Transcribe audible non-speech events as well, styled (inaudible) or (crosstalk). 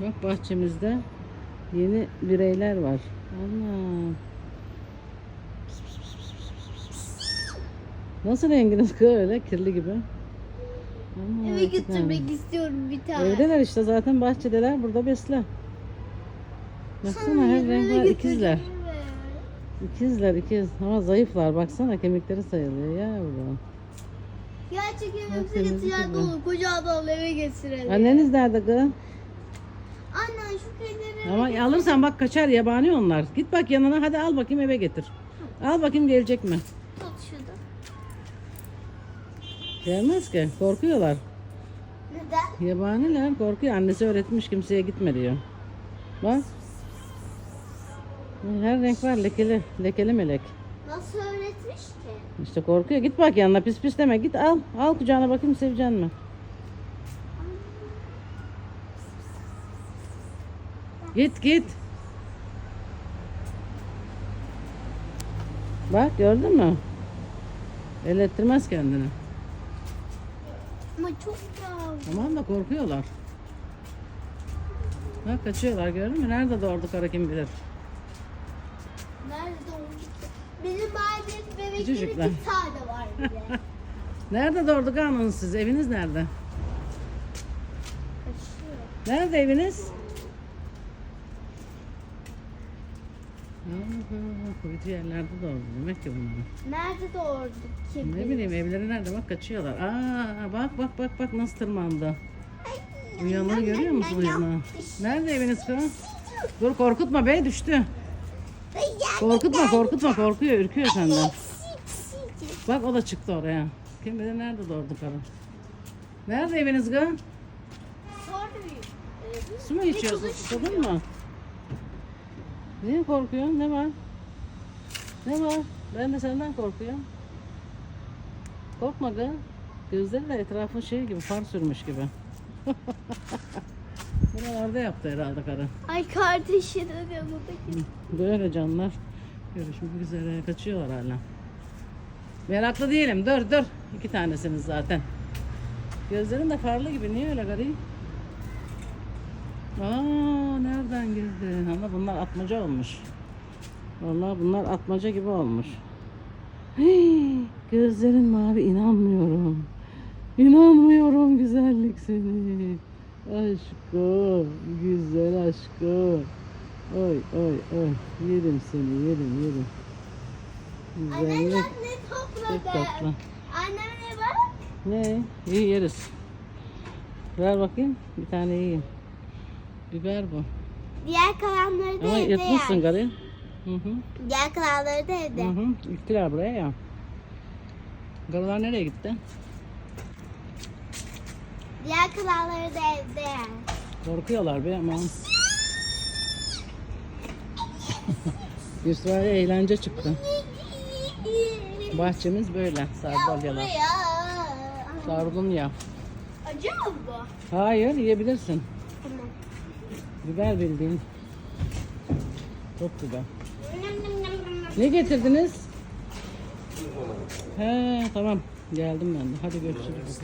Bak bahçemizde yeni bireyler var. Ana. Nasıl renginiz kız öyle kirli gibi? Ana, Eve götürmek istiyorum bir tane. Evdeler işte zaten bahçedeler burada besle. Baksana her renk var ikizler. İkizler ikiz ama zayıflar baksana kemikleri sayılıyor ya burada. Gerçek evimize getiren dolu. Koca adamla eve getirelim. Anneniz nerede kız? Ama alırsan bak kaçar yabani onlar. Git bak yanına hadi al bakayım eve getir. Al bakayım gelecek mi? tut şurada. Gelmez ki korkuyorlar. Neden? Yabaniler korkuyor. Annesi öğretmiş kimseye gitme diyor. Bak. Her renk var lekeli. Lekeli melek. Nasıl öğretmiş ki? İşte korkuyor. Git bak yanına pis pis deme. Git al. Al kucağına bakayım seveceksin mi? Git git. Bak gördün mü? El ettirmez kendini. Ama çok yavru. Tamam da korkuyorlar. Bak kaçıyorlar gördün mü? Nerede doğurdu kara kim bilir. Nerede oldu ki? Bizim ailemiz bebekleri Çocuklar. bir tane var bir de. (laughs) Nerede doğurdu kanunuz siz? Eviniz nerede? Kaçıyor. Nerede eviniz? Kuytu yerlerde doğurdu demek ki bunlar. Nerede doğurdu kim? Ne bileyim evleri nerede bak kaçıyorlar. Aa bak bak bak bak nasıl tırmandı. Uyanığı görüyor musun uyanığı? Nerede eviniz kız? Dur korkutma be düştü. Korkutma korkutma korkuyor ürküyor senden. Bak o da çıktı oraya. Kim bilir nerede doğurdu karı. Nerede eviniz kız? Su mu içiyorsun? Susadın mı? Niye korkuyorsun? Ne var? Ne var? Ben de senden korkuyorum. Korkma kız. Gözleri de etrafın şey gibi, far sürmüş gibi. (laughs) Buralarda yaptı herhalde karı. Ay kardeşi de buradaki. Böyle canlar. Görüşmek üzere. Kaçıyorlar hala. Meraklı değilim. Dur dur. İki tanesiniz zaten. Gözlerin de farlı gibi. Niye öyle garip? Aa nereden girdi? Ama bunlar atmaca olmuş. Vallahi bunlar atmaca gibi olmuş. Hii, gözlerin mavi inanmıyorum. İnanmıyorum güzellik seni. Aşkım, güzel aşkım. Oy oy oy. Yerim seni yerim. Annem Güzellik. bak ne Çok topladı. tatlı. Anneme bak. Ne? İyi yeriz. Ver bakayım. Bir tane yiyeyim. Biber bu. Diğer kalanları da Ama evde yırtmışsın yer. garı. Hı hı. Diğer kalanları da evde. Hı hı. İttiler buraya ya. Garılar nereye gitti? Diğer kalanları da evde yer. Korkuyorlar be ama. (laughs) Yusra'ya eğlence çıktı. Bahçemiz böyle. Sardalyalar. Sardunya. Acı mı bu? Hayır yiyebilirsin. Biber bildiğin. Çok güzel. Ne getirdiniz? He tamam. Geldim ben de. Hadi görüşürüz.